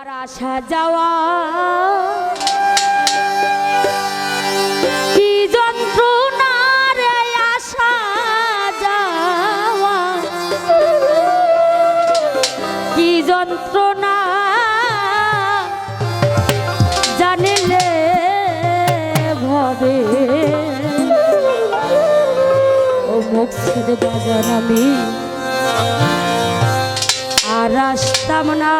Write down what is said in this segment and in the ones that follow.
আমার আসা যাওয়া। কি যন্ত্রণার আসা যাওয়া? কি যন্ত্রণা? জানিলে ভাবে। ও মুখ ছেড়ে বাজার আমি আর আসতাম না।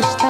наш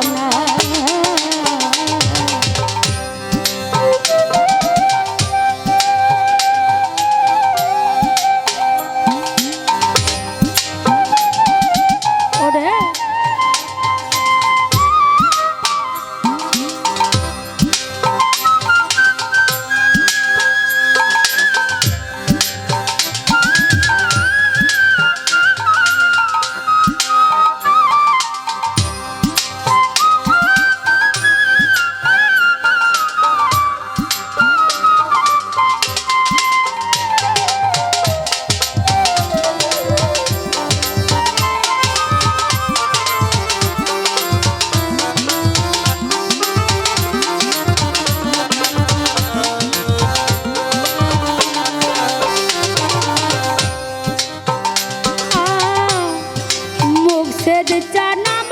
the time.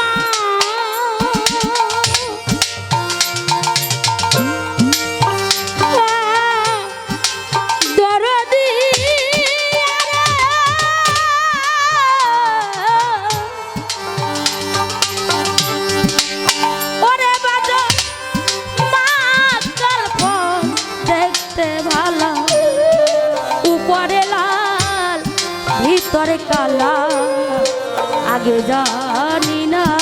জানি না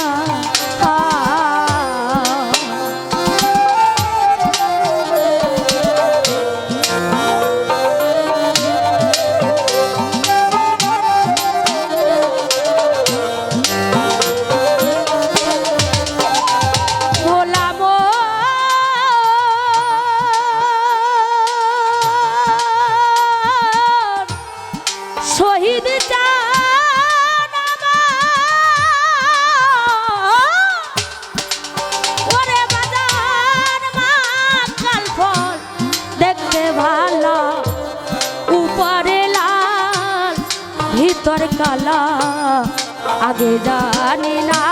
তালা আগে জানি না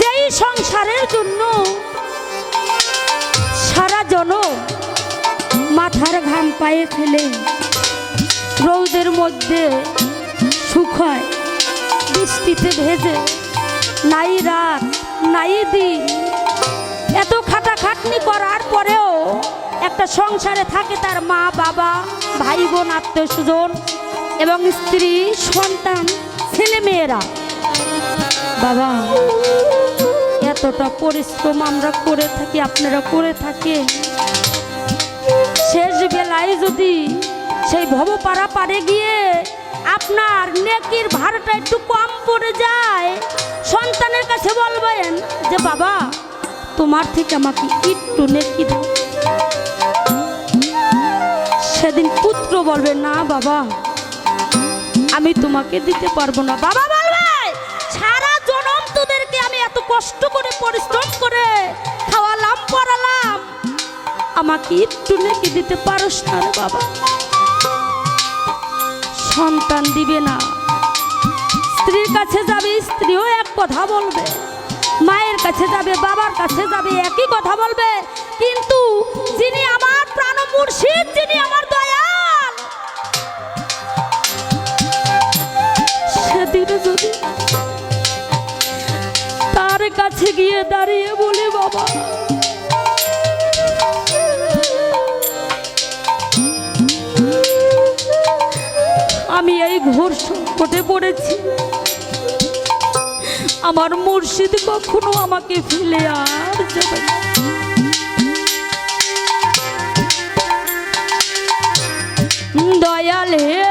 যেই সংসারের জন্য সারা জন মাথার ঘাম পায়ে ফেলে রৌদের মধ্যে সুখ হয়, বৃষ্টিতে ভেজে, নাই রাত, নাই দিন, এত খাটাখাটনি করার পরেও একটা সংসারে থাকে তার মা, বাবা, ভাই বোন, আত্মীয় স্বজন এবং স্ত্রী, সন্তান। ছেলে মেয়েরা। বাবা, এতটা পরিশ্রম আমরা করে থাকি, আপনারা করে থাকে শেষ বেলায় যদি সেই ভবপাড়া পারে গিয়ে আপনার নেকির ভাড়াটা একটু কম পড়ে যায়, সন্তানের কাছে বলবেন যে, বাবা, তোমার থেকে আমাকে একটু নেকি দাও। সেদিন পুত্র বলবে, না, বাবা আমি তোমাকে দিতে পারব না। বাবা বলবে, সারা জনম তোদেরকে আমি এত কষ্ট করে পরিশ্রম করে খাওয়ালাম, পড়ালাম। আমাকে একটু নেকি দিতে পারোস না রে বাবা। সন্তান দিবে না। স্ত্রীর কাছে যাবে, স্ত্রীও এক কথা বলবে। মায়ের কাছে যাবে, বাবার কাছে যাবে, একই কথা বলবে। কিন্তু যিনি আমার প্রাণ মুর্শিদ, যিনি আমার সেদিনে যদি তার কাছে গিয়ে দাঁড়িয়ে বলি, বাবা, আমি এই ঘোর সংকটে পড়েছি। আমার মুর্শিদ কখনো আমাকে ফেলে আর যাবে দয়াল হে